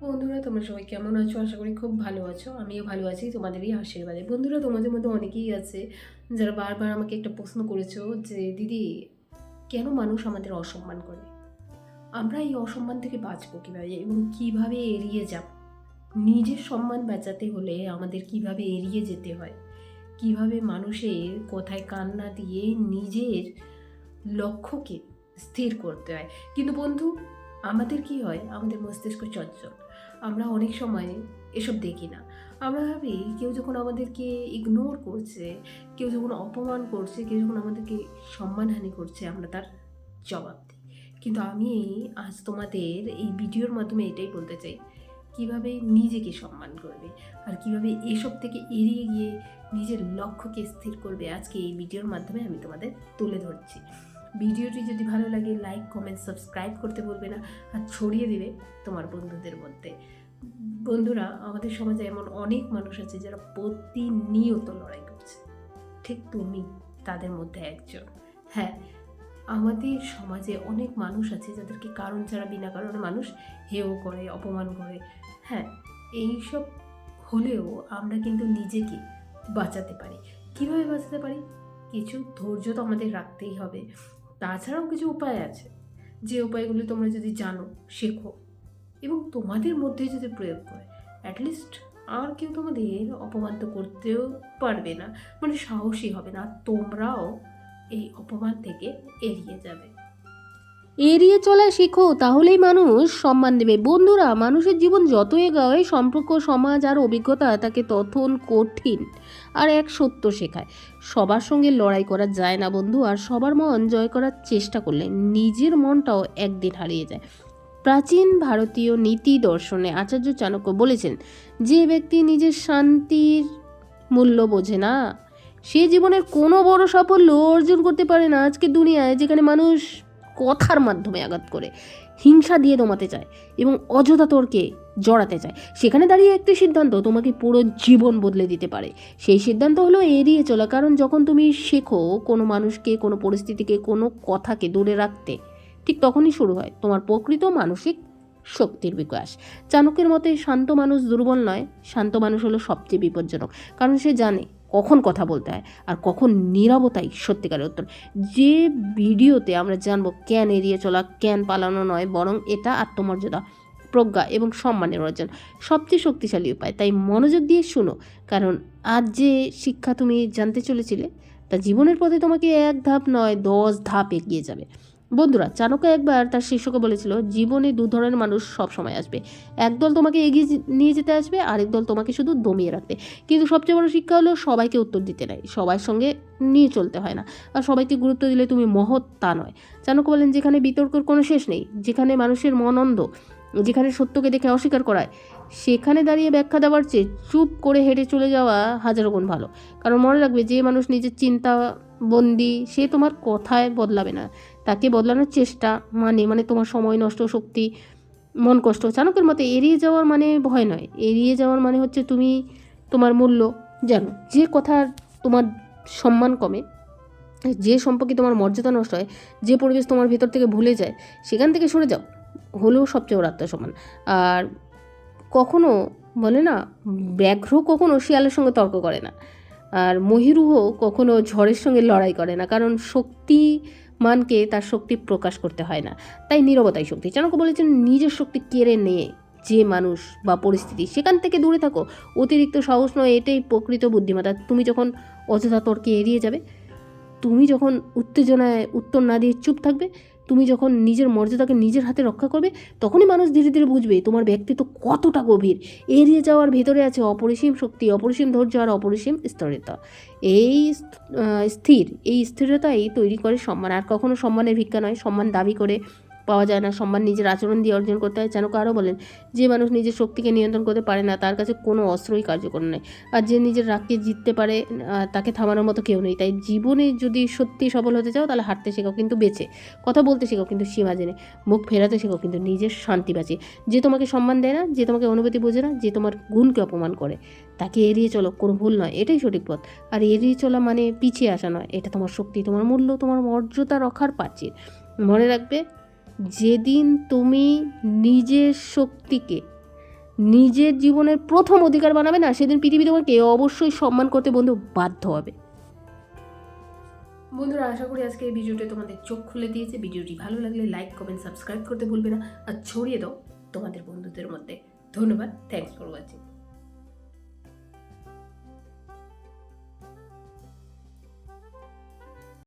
বন্ধুরা, তোমরা সবাই কেমন আছো? আশা করি খুব ভালো আছো। আমিও ভালো আছি, তোমাদেরই আশীর্বাদে। বন্ধুরা, তোমাদের মধ্যে অনেকেই আছে যারা বারবার আমাকে একটা প্রশ্ন করেছ যে, দিদি, কেন মানুষ আমাদের অসম্মান করে? আমরা এই অসম্মান থেকে বাঁচবো কীভাবে এবং কীভাবে এড়িয়ে যাব? নিজের সম্মান বাঁচাতে হলে আমাদের কীভাবে এড়িয়ে যেতে হয়? কীভাবে মানুষের কথায় কান্না দিয়ে নিজের লক্ষ্যকে স্থির করতে হয়? কিন্তু বন্ধু, আমাদের কি হয়? আমাদের মস্তিষ্ক চঞ্চল। আমরা অনেক সময় এসব দেখি না। আমরা ভাবি কেউ যখন আমাদেরকে ইগনোর করছে, কেউ যখন অপমান করছে, কেউ যখন আমাদেরকে সম্মানহানি করছে, আমরা তার জবাব দিই। কিন্তু আমি আজ তোমাদের এই ভিডিওর মাধ্যমে এটাই বলতে চাই, কীভাবে নিজেকে সম্মান করবে আর কীভাবে এসব থেকে এড়িয়ে গিয়ে নিজের লক্ষ্যকে স্থির করবে, আজকে এই ভিডিওর মাধ্যমে আমি তোমাদের তুলে ধরছি। ভিডিওটি যদি ভালো লাগে লাইক কমেন্ট সাবস্ক্রাইব করতে বলবে না আর ছড়িয়ে দিবে তোমার বন্ধুদের মধ্যে। বন্ধুরা, আমাদের সমাজে এমন অনেক মানুষ আছে যারা প্রতিনিয়ত লড়াই করছে। ঠিক তুমি, তাদের মধ্যে একজন। হ্যাঁ আমাদের সমাজে অনেক মানুষ আছে যাদেরকে কারণ ছাড়া বিনা কারণে মানুষ হেও করে, অপমান করে। হ্যাঁ এইসব হলেও আমরা কিন্তু নিজেকে বাঁচাতে পারি। কীভাবে বাঁচাতে পারি? কিছু ধৈর্য তো আমাদের রাখতেই হবে। তাছাড়াও কিছু উপায় আছে। যে উপায়গুলি তোমরা যদি জানো, শেখো এবং তোমাদের মধ্যে যদি প্রয়োগ করে অ্যাটলিস্ট আর কেউ তোমাদের অপমান তো করতেও পারবে না। মানে সাহসী হবে না, তোমরাও এই অপমান থেকে এড়িয়ে যাবে। এড়িয়ে চলা শেখো, তাহলেই মানুষ সম্মান দেবে। বন্ধুরা, মানুষের জীবন যত এগোয় সম্পর্ক, সমাজ আর অভিজ্ঞতা তাকে তখন কঠিন আর এক সত্য শেখায়। সবার সঙ্গে লড়াই করা যায় না বন্ধু, আর সবার মন জয় করার চেষ্টা করলে নিজের মনটাও একদিন হারিয়ে যায়। প্রাচীন ভারতীয় নীতি দর্শনে আচার্য চাণক্য বলেছেন, যে ব্যক্তি নিজের শান্তির মূল্য বোঝে না, সে জীবনের কোনো বড় সাফল্য অর্জন করতে পারে না। আজকে দুনিয়ায় যেখানে মানুষ কথার মাধ্যমে আঘাত করে, হিংসা দিয়ে দমাতে চায় এবং অযথা তর্কে জড়াতে চায়। সেখানে দাঁড়িয়ে একটি সিদ্ধান্ত তোমাকে পুরো জীবন বদলে দিতে পারে। সেই সিদ্ধান্ত হলো এড়িয়ে চলা, কারণ যখন তুমি শেখো কোনো মানুষকে, কোনো পরিস্থিতিকে, কোনো কথাকে দূরে রাখতে, ঠিক তখনই শুরু হয় তোমার প্রকৃত মানসিক শক্তির বিকাশ। চাণক্যের মতে শান্ত মানুষ দুর্বল নয়, শান্ত মানুষ হলো সবচেয়ে বিপজ্জনক, কারণ সে জানে কখন কথা বলতে হয় আর কখন নীরবতাই সত্যিকারের উত্তর। যে ভিডিওতে আমরা জানব ক্যান এড়িয়ে চলা ক্যান পালানো নয়, বরং এটা আত্মমর্যাদা, প্রজ্ঞা এবং সম্মানের অর্জন। সবচেয়ে শক্তিশালী উপায়। তাই মনোযোগ দিয়ে শুনো। কারণ আজ যে শিক্ষা তুমি জানতে চলেছিলে, তা জীবনের পথে তোমাকে এক ধাপ নয়, দশ ধাপ এগিয়ে যাবে। বন্ধুরা, চাণক্য একবার তার শিষ্যকে বলেছিল, জীবনে দু ধরনের মানুষ সব সময় আসবে একদল তোমাকে এগিয়ে নিয়ে যেতে আসবে, আরেক দল তোমাকে শুধু দমিয়ে রাখবে। কিন্তু সবচেয়ে বড় শিক্ষা হলো, সবাইকে উত্তর দিতে নাই। সবার সঙ্গে নিয়ে চলতে হয় না। আর সবাইকে গুরুত্ব দিলে তুমি মহৎ তা নয়। চাণক্য বলেন, যেখানে বিতর্কের কোনো শেষ নেই, যেখানে মানুষের মন অন্ধ যেখানে সত্যকে দেখে অস্বীকার করায়, সেখানে দাঁড়িয়ে ব্যাখ্যা দেওয়ার চেয়ে চুপ করে হেঁটে চলে যাওয়া হাজারো গুণ ভালো। কারণ মনে রাখবে, যে মানুষ নিজের চিন্তা, বন্দি, সে তোমার কথায় বদলাবে না। তাকে বদলানোর চেষ্টা মানে মানে তোমার সময় নষ্ট, শক্তি, মন কষ্ট, চাণক্যের মতে এড়িয়ে যাওয়ার মানে ভয় নয়। এড়িয়ে যাওয়ার মানে হচ্ছে তুমি তোমার মূল্য জানো। যে কথার তোমার সম্মান কমে, যে সম্পর্কে তোমার মর্যাদা নষ্ট হয়, যে পরিবেশ তোমার ভেতর থেকে ভুলে যায়, সেখান থেকে সরে যাও। হলেও সবচেয়ে ওর আত্মসম্মান আর কখনো বলে না, ব্যাঘ্র কখনো শিয়ালের সঙ্গে তর্ক করে না। আর মহিরুহ কখনো ঝড়ের সঙ্গে লড়াই করে না, কারণ শক্তি মানকে তার শক্তি প্রকাশ করতে হয় না। তাই নীরবতাই শক্তি। চাণক্য বলেছেন, নিজের শক্তি কেড়ে নিয়ে যে মানুষ বা পরিস্থিতি, সেখান থেকে দূরে থাকো। অতিরিক্ত সাহস নয়, এটাই প্রকৃত বুদ্ধিমত্তা। তুমি যখন অযথা তর্কে এড়িয়ে যাবে, তুমি যখন উত্তেজনায় উত্তর না দিয়ে চুপ থাকবে তুমি যখন নিজের মর্যাদাকে নিজের হাতে রক্ষা করবে, তখনই মানুষ ধীরে ধীরে বুঝবে তোমার ব্যক্তিত্ব কতটা গভীর। এড়িয়ে যাওয়ার ভেতরে আছে অপরিসীম শক্তি, অপরিসীম ধৈর্য আর অপরিসীম স্থিরতা। এই স্থির, এই স্থিরতাই তৈরি করে সম্মান। আর কখনো সম্মানের ভিক্ষা নয়, সম্মান দাবি করে পাওয়া যায় না। সম্মান নিজের আচরণ দিয়ে অর্জন করতে হয়। যেন আরও বলেন, যে মানুষ নিজের শক্তিকে নিয়ন্ত্রণ করতে পারে না, তার কাছে কোনো অস্ত্রই কার্যকর নয়। আর যে নিজের রাগকে জিততে পারে তাকে থামানোর মতো কেউ নেই। তাই জীবনে যদি সত্যি সফল হতে চাও, তাহলে হাঁটতে শেখাও কিন্তু বেঁচে। কথা বলতে শেখাও কিন্তু সীমা জেনে। মুখ ফেরাতে শেখাও কিন্তু নিজের শান্তি বাঁচে যে তোমাকে সম্মান দেয় না, যে তোমাকে অনুভূতি বোঝে না, যে তোমার গুণকে অপমান করে, তাকে এড়িয়ে চলো। কোনো ভুল নয়, এটাই সঠিক পথ। আর এড়িয়ে চলা মানে পিছিয়ে আসা নয়। এটা তোমার শক্তি, তোমার মূল্য, তোমার মর্যাদা রক্ষার প্রাচীর। মনে রাখবে যেদিন তুমি নিজের শক্তিকে, নিজের জীবনের প্রথম অধিকার বানাবে না, সেদিন পৃথিবী তোমাকে অবশ্যই সম্মান করতে বন্ধু বাধ্য হবে। বন্ধুরা, আশা করি আজকে এই ভিডিওটা তোমাদের চোখ খুলে দিয়েছে। ভিডিওটি ভালো লাগলে লাইক কমেন্ট সাবস্ক্রাইব করতে ভুলবে না। আর ছড়িয়ে দাও তোমাদের বন্ধুদের মধ্যে। ধন্যবাদ। Thanks for watching